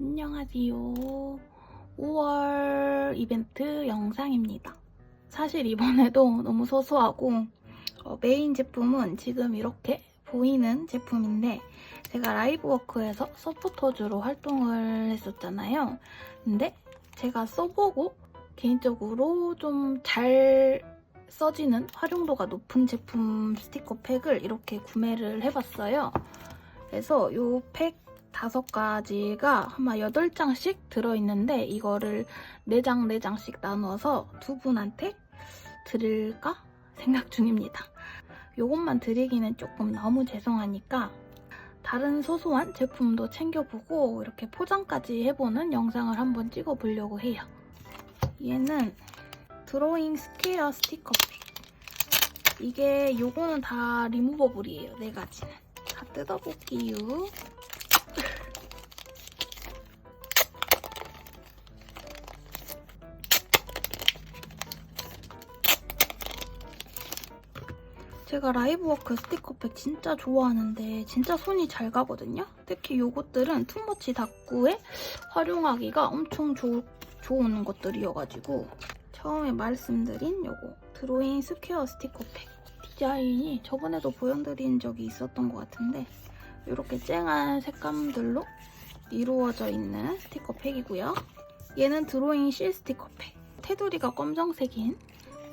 안녕하세요. 5월 이벤트 영상입니다. 사실 이번에도 너무 소소하고 어, 메인 제품은 지금 이렇게 보이는 제품인데 제가 라이브워크에서 서포터즈로 활동을 했었잖아요. 근데 제가 써보고 개인적으로 좀 잘 써지는 활용도가 높은 제품 스티커 팩을 이렇게 구매를 해봤어요. 그래서 이 팩 다섯 가지가 아마 8장씩 들어있는데 이거를 4장, 4장씩 나눠서 두 분한테 드릴까 생각 중입니다. 이것만 드리기는 조금 너무 죄송하니까 다른 소소한 제품도 챙겨보고 이렇게 포장까지 해보는 영상을 한번 찍어보려고 해요. 얘는 드로잉 스퀘어 스티커 팩. 이게 요거는 다 리무버블이에요. 네 가지는. 다 뜯어볼게요. 제가 라이브워크 스티커팩 진짜 좋아하는데 진짜 손이 잘 가거든요. 특히 요것들은 투머치 닦구에 활용하기가 엄청 좋, 좋은 것들이어가지고 처음에 말씀드린 요거 드로잉 스퀘어 스티커팩 디자인이 저번에도 보여드린 적이 있었던 것 같은데 이렇게 쨍한 색감들로 이루어져 있는 스티커팩이고요. 얘는 드로잉 실 스티커팩 테두리가 검정색인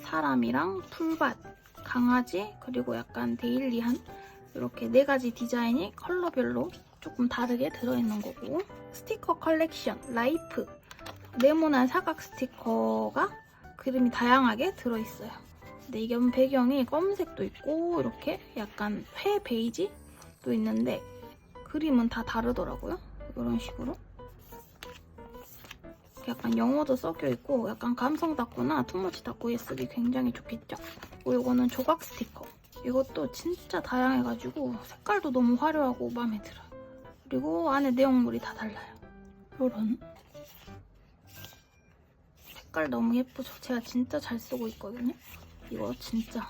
사람이랑 풀밭 강아지 그리고 약간 데일리한 이렇게 네 가지 디자인이 컬러별로 조금 다르게 들어있는 거고 스티커 컬렉션 라이프 네모난 사각 스티커가 그림이 다양하게 들어있어요. 근데 이게 배경이 검은색도 있고 이렇게 약간 회 베이지도 있는데 그림은 다 다르더라고요. 이런 식으로 약간 영어도 섞여 있고 약간 감성 닦구나 투머치 닦구에 쓰기 굉장히 좋겠죠? 그리고 이거는 조각 스티커. 이것도 진짜 다양해가지고 색깔도 너무 화려하고 마음에 들어요. 그리고 안에 내용물이 다 달라요. 요런 색깔 너무 예쁘죠? 제가 진짜 잘 쓰고 있거든요. 이거 진짜.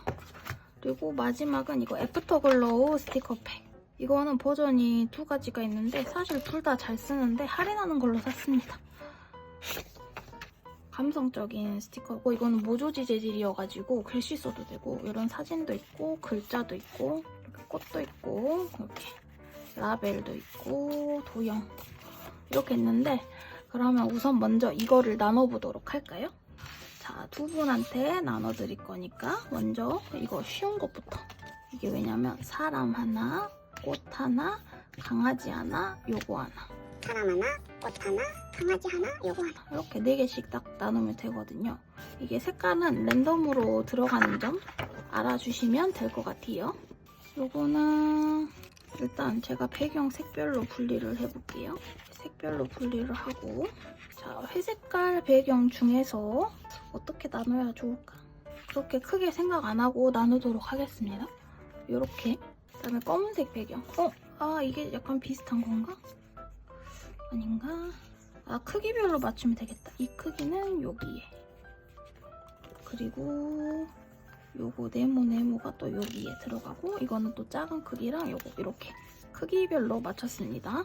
그리고 마지막은 이거 애프터글로우 스티커 팩. 이거는 버전이 두 가지가 있는데 사실 둘 다 잘 쓰는데 할인하는 걸로 샀습니다. 감성적인 스티커고 이거는 모조지 재질이어가지고 글씨 써도 되고 이런 사진도 있고 글자도 있고 꽃도 있고 이렇게 라벨도 있고 도형. 이렇게 있는데 그러면 우선 먼저 이거를 나눠보도록 할까요? 자, 두 분한테 나눠드릴 거니까 먼저 이거 쉬운 것부터. 이게 왜냐면 사람 하나, 꽃 하나, 강아지 하나, 요거 하나. 사람 하나, 꽃 하나, 강아지 하나, 요거 하나. 이렇게 4개씩 딱 나누면 되거든요. 이게 색깔은 랜덤으로 들어가는 점 알아주시면 될 것 같아요. 요거는 일단 제가 배경 색별로 분리를 해볼게요. 색별로 분리를 하고 자 회색깔 배경 중에서 어떻게 나눠야 좋을까? 그렇게 크게 생각 안 하고 나누도록 하겠습니다. 요렇게 그다음에 검은색 배경 어? 아 이게 약간 비슷한 건가? 아닌가? 아 크기별로 맞추면 되겠다. 이 크기는 여기에 그리고 요거 네모 네모가 또 여기에 들어가고 이거는 또 작은 크기랑 요거 이렇게 크기별로 맞췄습니다.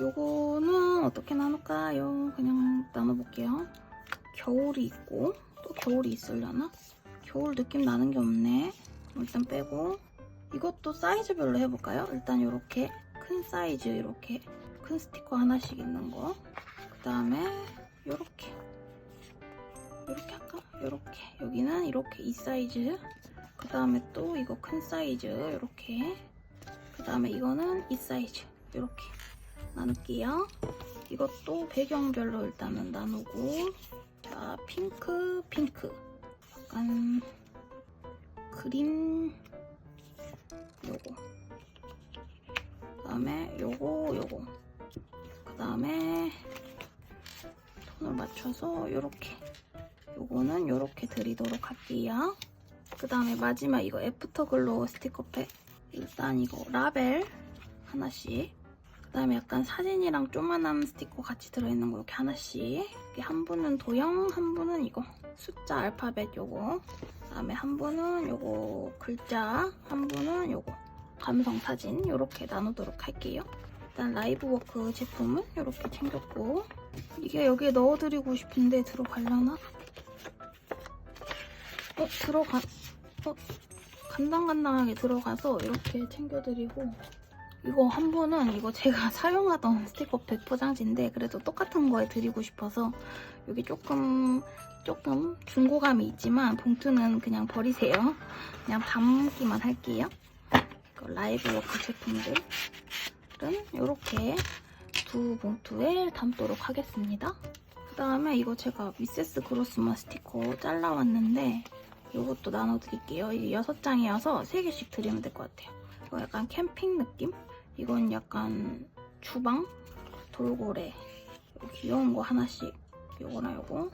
요거는 어떻게 나눌까요? 그냥 나눠볼게요. 겨울이 있고 또 겨울이 있으려나? 겨울 느낌 나는 게 없네. 일단 빼고 이것도 사이즈별로 해볼까요? 일단 이렇게 큰 사이즈 이렇게 큰 스티커 하나씩 있는 거. 그 다음에 이렇게 이렇게 할까? 이렇게 여기는 이렇게 이 사이즈. 그 다음에 또 이거 큰 사이즈 이렇게. 그 다음에 이거는 이 사이즈 이렇게 나눌게요. 이것도 배경별로 일단은 나누고 자 핑크 핑크 약간 그린 요거 그 다음에 요거 요거 그 다음에 톤을 맞춰서 요렇게 요거는 요렇게 드리도록 할게요. 그 다음에 마지막 이거 애프터글로우 스티커팩. 일단 이거 라벨 하나씩. 그 다음에 약간 사진이랑 조만한 스티커 같이 들어있는 거 이렇게 하나씩. 이렇게 한 분은 도형 한 분은 이거 숫자 알파벳 요거. 그 다음에 한 분은 요거 글자 한 분은 요거 감성 사진 이렇게 나누도록 할게요. 일단 라이브워크 제품은 이렇게 챙겼고 이게 여기에 넣어드리고 싶은데 들어가려나? 어 들어가 어 간당간당하게 들어가서 이렇게 챙겨드리고 이거 한 분은 이거 제가 사용하던 스티커팩 포장지인데 그래도 똑같은 거에 드리고 싶어서 여기 조금 조금 중고감이 있지만 봉투는 그냥 버리세요. 그냥 담기만 할게요. 이거 라이브 워크 제품들은 이렇게 두 봉투에 담도록 하겠습니다. 그 다음에 이거 제가 미세스 그로스만 스티커 잘라왔는데 이것도 나눠드릴게요. 이게 6장이어서 3개씩 드리면 될 것 같아요. 이거 약간 캠핑 느낌? 이건 약간 주방? 돌고래 귀여운 거 하나씩 요거랑 요거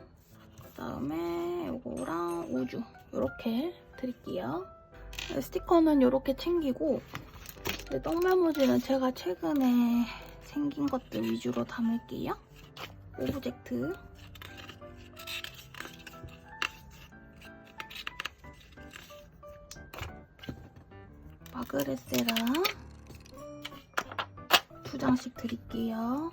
그 다음에 요거랑 우주 이렇게 드릴게요. 스티커는 이렇게 챙기고 떡메모지는 제가 최근에 생긴 것들 위주로 담을게요. 오브젝트 마그레세라 두 장씩 드릴게요.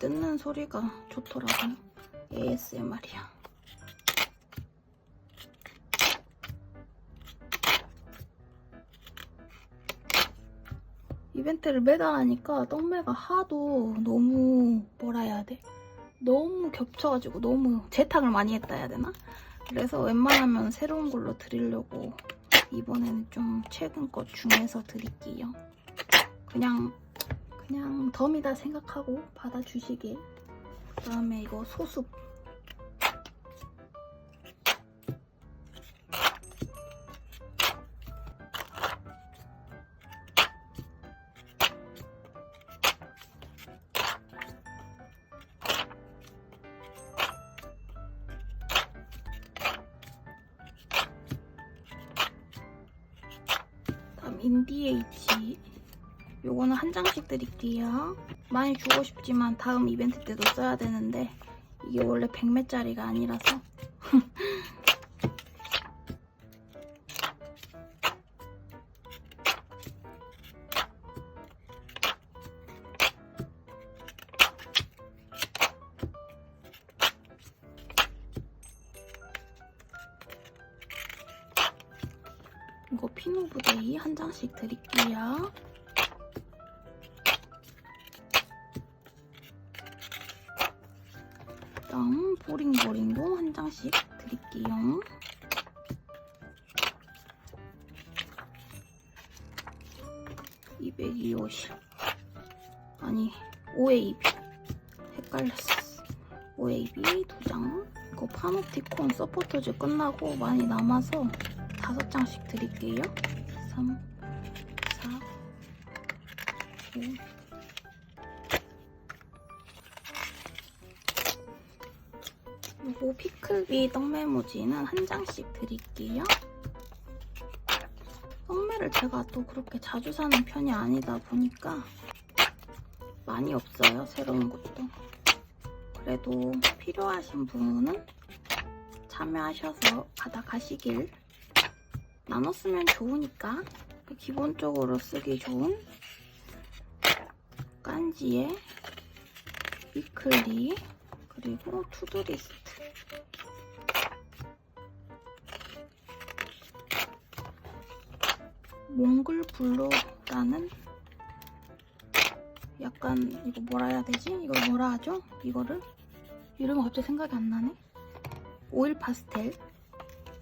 뜯는 소리가 좋더라고요. ASMR이야. 이벤트를 매달 하니까 떡메가 하도 너무 뭐라 해야 돼? 너무 겹쳐가지고 너무 재탕을 많이 했다 해야 되나? 그래서 웬만하면 새로운 걸로 드리려고 이번에는 좀 최근 것 중에서 드릴게요. 그냥 그냥 덤이다 생각하고 받아주시길. 그 다음에 이거 소습. 다음 인디에이치. 요거는 한 장씩 드릴게요. 많이 주고 싶지만 다음 이벤트 때도 써야 되는데 이게 원래 100매짜리가 아니라서 이거 피노브데이 한 장씩 드릴게요. 보링보링도 한 장씩 드릴게요. (250) 아니 OAB 헷갈렸어. OAB 두장. 이거 파노티콘 서포터즈 끝나고 많이 남아서 다섯 장씩 드릴게요. 3 4 5 클비 떡메모지는 한 장씩 드릴게요. 떡메를 제가 또 그렇게 자주 사는 편이 아니다 보니까 많이 없어요, 새로운 것도. 그래도 필요하신 분은 참여하셔서 받아가시길. 나눠 쓰면 좋으니까 기본적으로 쓰기 좋은 깐지의 위클리 그리고 투두리스트 몽글 블루라는 약간 이거 뭐라 해야 되지? 이걸 뭐라 하죠? 이거를 이름이 갑자기 생각이 안 나네 오일 파스텔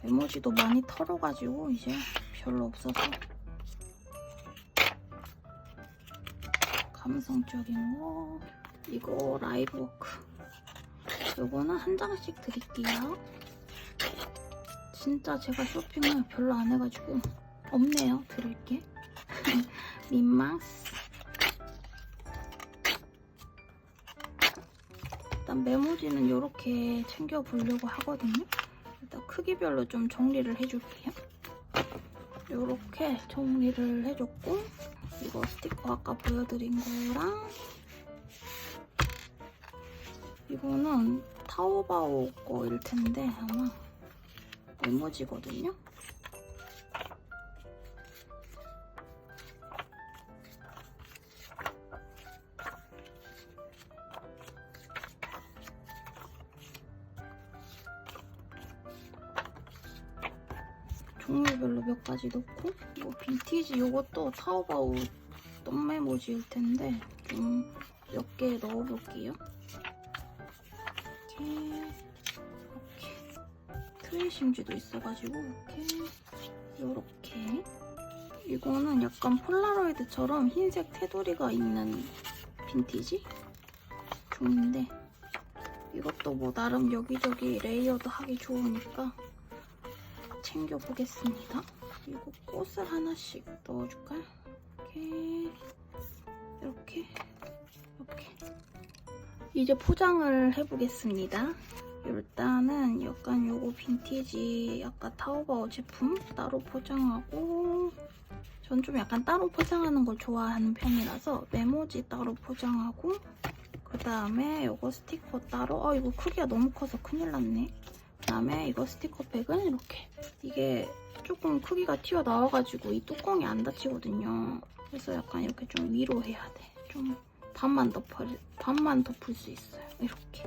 메모지도 많이 털어가지고 이제 별로 없어서 감성적인 거 이거 라이브워크 요거는 한 장씩 드릴게요. 진짜 제가 쇼핑을 별로 안 해가지고 없네요. 들을 게. 민망스. 일단 메모지는 이렇게 챙겨보려고 하거든요. 일단 크기별로 좀 정리를 해줄게요. 이렇게 정리를 해줬고 이거 스티커 아까 보여드린 거랑 이거는 타오바오 거일 텐데 아마 메모지거든요. 가지 넣고 뭐 빈티지 요것도 타오바오 똥메모지일 텐데 좀 몇 개 넣어볼게요. 이렇게 이렇게 트레이싱지도 있어가지고 이렇게 이렇게 이거는 약간 폴라로이드처럼 흰색 테두리가 있는 빈티지 종인데 이것도 뭐 나름 여기저기 레이어드 하기 좋으니까 챙겨보겠습니다. 그리고 꽃을 하나씩 넣어줄까요? 이렇게 이렇게 이렇게 이제 포장을 해보겠습니다. 일단은 약간 요거 빈티지 약간 타오바오 제품 따로 포장하고 전 좀 약간 따로 포장하는 걸 좋아하는 편이라서 메모지 따로 포장하고 그 다음에 요거 스티커 따로 어 이거 크기가 너무 커서 큰일 났네 그 다음에 이거 스티커 백은 이렇게 이게 조금 크기가 튀어나와가지고 이 뚜껑이 안 닫히거든요. 그래서 약간 이렇게 좀 위로 해야 돼. 좀 반만 덮어 반만 덮을 수 있어요. 이렇게.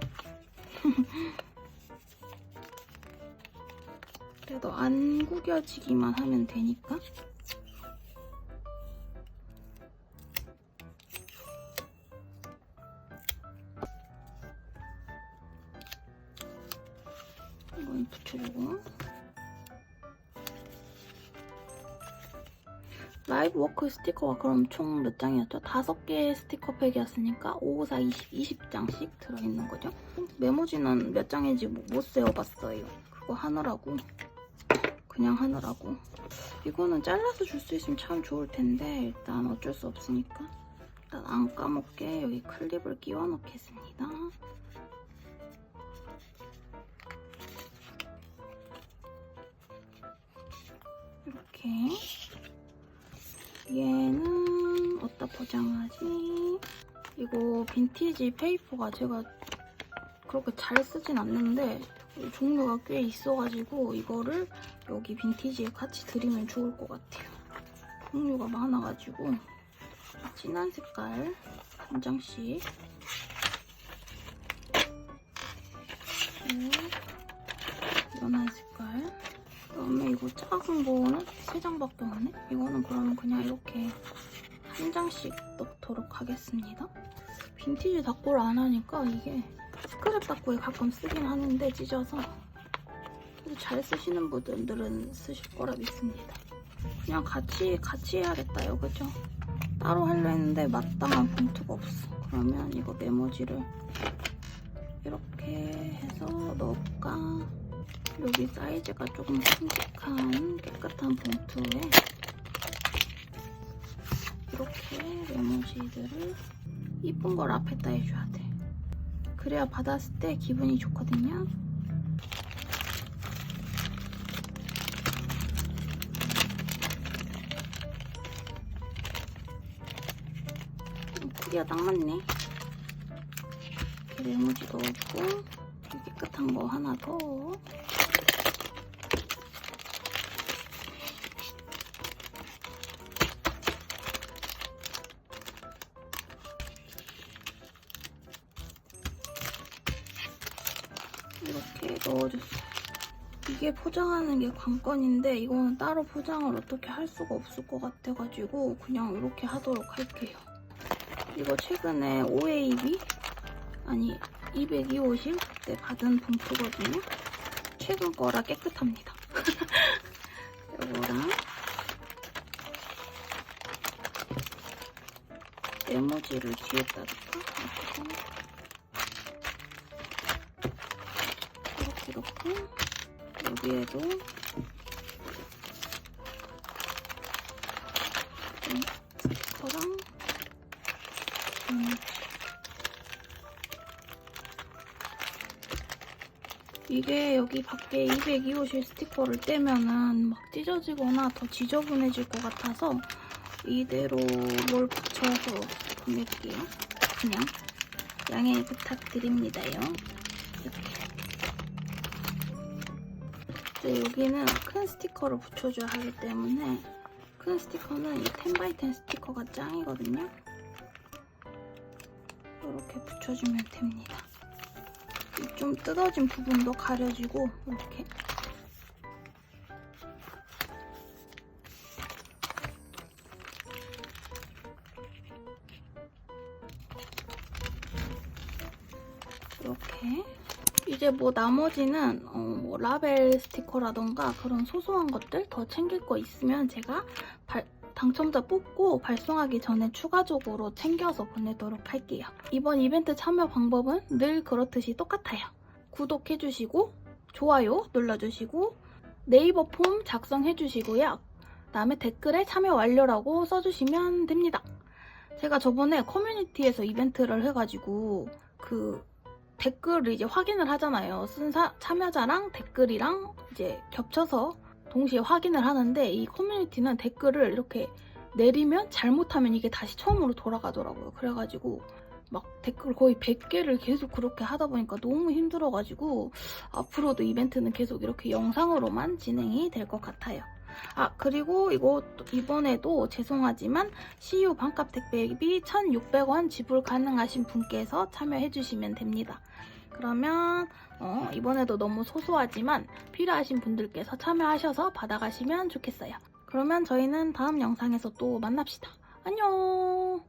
그래도 안 구겨지기만 하면 되니까. 스티커가 그럼 총 몇 장이었죠? 다섯 개의 스티커 팩이었으니까 5, 4, 20, 20장씩 들어있는 거죠? 메모지는 몇 장인지 뭐못 세어봤어요. 그거 하느라고 그냥 하느라고 이거는 잘라서 줄 수 있으면 참 좋을 텐데 일단 어쩔 수 없으니까 일단 안 까먹게 여기 클립을 끼워 넣겠습니다. 이렇게 얘는 어디다 포장하지? 이거 빈티지 페이퍼가 제가 그렇게 잘 쓰진 않는데 종류가 꽤 있어가지고 이거를 여기 빈티지에 같이 드리면 좋을 것 같아요. 종류가 많아가지고 진한 색깔 한 장씩 그리고 연한 색깔 그 다음에 이거 작은 거는 세 장밖에 없네. 이거는 그러면 그냥 이렇게 한 장씩 넣도록 하겠습니다. 빈티지 닦고를 안 하니까 이게 스크랩 닦고에 가끔 쓰긴 하는데 찢어서 그래도 잘 쓰시는 분들은 쓰실 거라 믿습니다. 그냥 같이 같이 해야겠다요, 그죠? 따로 하려 했는데 마땅한 봉투가 없어. 그러면 이거 메모지를 이렇게 해서 넣을까? 여기 사이즈가 조금 큼직한 깨끗한 봉투에 이렇게 메모지들을 이쁜 걸 앞에다 해줘야 돼. 그래야 받았을 때 기분이 좋거든요. 음, 크기가 딱 맞네. 메모지 넣었고 깨끗한 거 하나 더. 이게 포장하는 게 관건인데 이거는 따로 포장을 어떻게 할 수가 없을 것 같아가지고 그냥 이렇게 하도록 할게요. 이거 최근에 OAB 아니 202호실 때 받은 봉투거든요. 최근 거라 깨끗합니다. 이거랑 메모지를 뒤에다 넣고 이렇게 넣고 여기에도 스티커랑 음. 이게 여기 밖에 202호실 스티커를 떼면은 막 찢어지거나 더 지저분해질 것 같아서 이대로 뭘 붙여서 보낼게요. 그냥 양해 부탁드립니다요. 이렇게. 여기는 큰 스티커를 붙여줘야 하기 때문에 큰 스티커는 이 10x10 스티커가 짱이거든요. 이렇게 붙여주면 됩니다. 이좀 뜯어진 부분도 가려지고 이렇게 뭐 나머지는 어, 뭐 라벨 스티커라던가 그런 소소한 것들 더 챙길 거 있으면 제가 발- 당첨자 뽑고 발송하기 전에 추가적으로 챙겨서 보내도록 할게요. 이번 이벤트 참여 방법은 늘 그렇듯이 똑같아요. 구독해주시고 좋아요 눌러주시고 네이버 폼 작성해주시고요. 다음에 댓글에 참여 완료라고 써주시면 됩니다. 제가 저번에 커뮤니티에서 이벤트를 해가지고 그 댓글을 이제 확인을 하잖아요. 쓴 사- 참여자랑 댓글이랑 이제 겹쳐서 동시에 확인을 하는데 이 커뮤니티는 댓글을 이렇게 내리면 잘못하면 이게 다시 처음으로 돌아가더라고요. 그래가지고 막 댓글 거의 100개를 계속 그렇게 하다 보니까 너무 힘들어가지고 앞으로도 이벤트는 계속 이렇게 영상으로만 진행이 될 것 같아요. 아 그리고 이거 또 이번에도 죄송하지만 CU 반값 택배비 1,600원 지불 가능하신 분께서 참여해주시면 됩니다. 그러면 어, 이번에도 너무 소소하지만 필요하신 분들께서 참여하셔서 받아가시면 좋겠어요. 그러면 저희는 다음 영상에서 또 만납시다. 안녕!